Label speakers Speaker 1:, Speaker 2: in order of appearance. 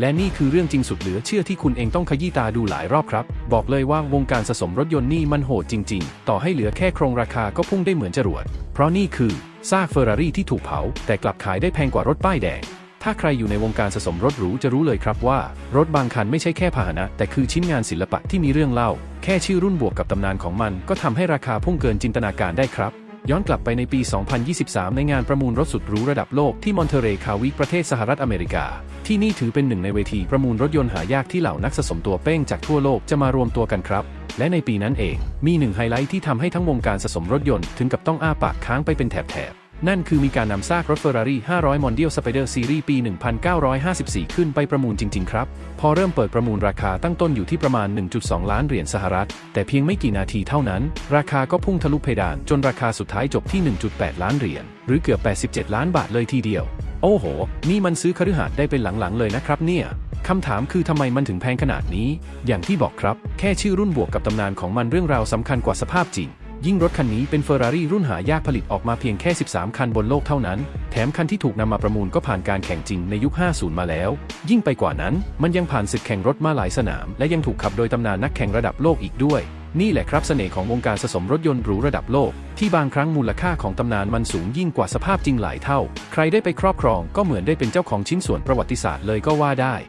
Speaker 1: และนี่คือเรื่องจริงสุดเหลือเชื่อที่คุณเองต้องขยี้ตาดูหลายรอบครับ บอกเลยว่าวงการสะสมรถยนต์นี่มันโหดจริง ๆ ต่อให้เหลือแค่โครงราคาก็พุ่งได้เหมือนจรวด เพราะนี่คือซากเฟอร์รารี่ที่ถูกเผา แต่กลับขายได้แพงกว่ารถป้ายแดง ถ้าใครอยู่ในวงการสะสมรถหรูจะรู้เลยครับว่า รถบางคันไม่ใช่แค่พาหนะ แต่คือชิ้นงานศิลปะที่มีเรื่องเล่า แค่ชื่อรุ่นบวกกับตำนานของมัน ก็ทำให้ราคาพุ่งเกินจินตนาการได้ครับ ย้อนกลับไปในปี 2023 ในงานประมูลรถสุดหรูระดับโลกที่มอนเทเรคาวิกประเทศสหรัฐอเมริกา ที่นี่ถือเป็นหนึ่งในเวทีประมูลรถยนต์หายากที่เหล่านักสะสมตัวเป้งจากทั่วโลกจะมารวมตัวกันครับ และในปีนั้นเอง มีหนึ่งไฮไลท์ที่ทำให้ทั้งวงการสะสมรถยนต์ถึงกับต้องอ้าปากค้างไปเป็นแถบๆ นั่นคือมีการนำซากรถเฟอร์รารี่500 Mondial Spider Series ปี 1954 ขึ้นไปประมูลจริง ๆ ครับ พอเริ่มเปิดประมูลราคาตั้งต้นอยู่ที่ประมาณ 1.2 ล้านเหรียญสหรัฐ แต่เพียงไม่กี่นาทีเท่านั้น ราคาก็พุ่งทะลุเพดานจนราคาสุดท้ายจบที่ 1.8 ล้านเหรียญ หรือเกือบ 87 ล้านบาทเลยทีเดียว โอ้โห นี่มันซื้อคฤหาสน์ได้เป็นหลัง ๆ เลยนะครับเนี่ยคำถามคือทำไมมันถึงแพงขนาดนี้ อย่างที่บอกครับ แค่ชื่อรุ่นบวกกับตำนานของมันเรื่องราวสำคัญกว่าสภาพจริง ยิ่งรถคันนี้เป็นเฟอร์รารี่รุ่นหายากผลิตออกมาเพียงแค่ 13 คันบนโลกเท่านั้น แถมคันที่ถูกนำมาประมูลก็ผ่านการแข่งจริงในยุค 50 มาแล้ว ยิ่งไปกว่านั้น มันยังผ่านศึกแข่งรถมาหลายสนาม และยังถูกขับโดยตำนานนักแข่งระดับโลกอีกด้วย นี่แหละครับเสน่ห์ของวงการสะสมรถยนต์หรูระดับโลก ที่บางครั้งมูลค่าของตำนานมันสูงยิ่งกว่าสภาพจริงหลายเท่า ใครได้ไปครอบครองก็เหมือนได้เป็นเจ้าของชิ้นส่วนประวัติศาสตร์เลยก็ว่าได้